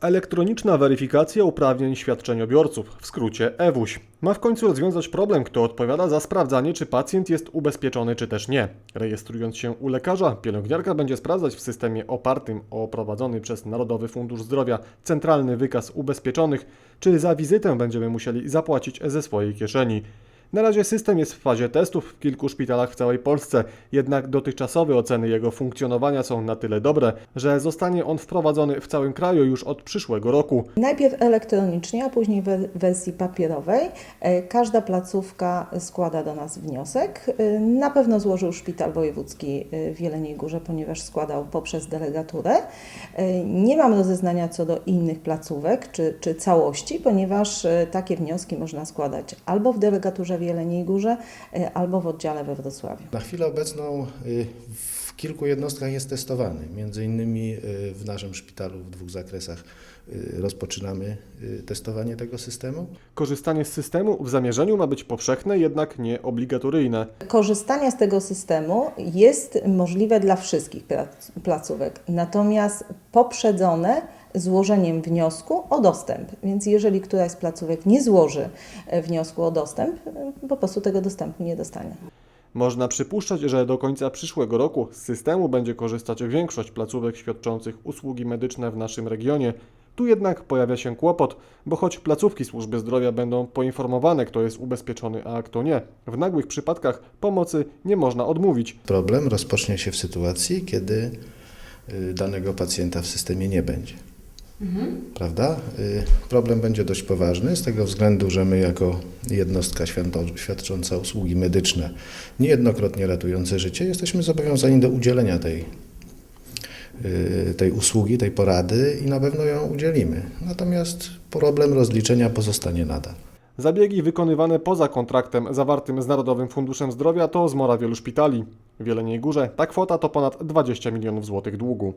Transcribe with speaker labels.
Speaker 1: Elektroniczna weryfikacja uprawnień świadczeniobiorców, w skrócie EWUŚ, ma w końcu rozwiązać problem, kto odpowiada za sprawdzanie, czy pacjent jest ubezpieczony, czy też nie. Rejestrując się u lekarza, pielęgniarka będzie sprawdzać w systemie opartym o prowadzony przez Narodowy Fundusz Zdrowia centralny wykaz ubezpieczonych, czy za wizytę będziemy musieli zapłacić ze swojej kieszeni. Na razie system jest w fazie testów w kilku szpitalach w całej Polsce, jednak dotychczasowe oceny jego funkcjonowania są na tyle dobre, że zostanie on wprowadzony w całym kraju już od przyszłego roku.
Speaker 2: Najpierw elektronicznie, a później w wersji papierowej. E, Każda placówka składa do nas wniosek. E, Na pewno złożył Szpital Wojewódzki e, w Jeleniej Górze, ponieważ składał poprzez delegaturę. Nie mam rozeznania co do innych placówek czy, czy całości, ponieważ takie wnioski można składać albo w delegaturze w Jeleniej Górze, e, albo w oddziale we Wrocławiu.
Speaker 3: Na chwilę obecną y, w kilku jednostkach jest testowany. Między innymi y, w naszym szpitalu w dwóch zakresach rozpoczynamy testowanie tego systemu.
Speaker 1: Korzystanie z systemu w zamierzeniu ma być powszechne, jednak nie obligatoryjne.
Speaker 2: Korzystanie z tego systemu jest możliwe dla wszystkich plac- placówek, natomiast poprzedzone złożeniem wniosku o dostęp. Więc jeżeli któraś z placówek nie złoży e, wniosku o dostęp, e, po prostu tego dostępu nie dostanie.
Speaker 1: Można przypuszczać, że do końca przyszłego roku z systemu będzie korzystać większość placówek świadczących usługi medyczne w naszym regionie. Tu jednak pojawia się kłopot, bo choć placówki służby zdrowia będą poinformowane, kto jest ubezpieczony, a kto nie, w nagłych przypadkach pomocy nie można odmówić.
Speaker 3: Problem rozpocznie się w sytuacji, kiedy y, danego pacjenta w systemie nie będzie. Prawda? Y, Problem będzie dość poważny z tego względu, że my jako jednostka świadcząca usługi medyczne, niejednokrotnie ratujące życie, jesteśmy zobowiązani do udzielenia tej, y, tej usługi, tej porady i na pewno ją udzielimy. Natomiast problem rozliczenia pozostanie nadal.
Speaker 1: Zabiegi wykonywane poza kontraktem zawartym z Narodowym Funduszem Zdrowia to zmora wielu szpitali. W Jeleniej Górze ta kwota to ponad 20 milionów złotych długu.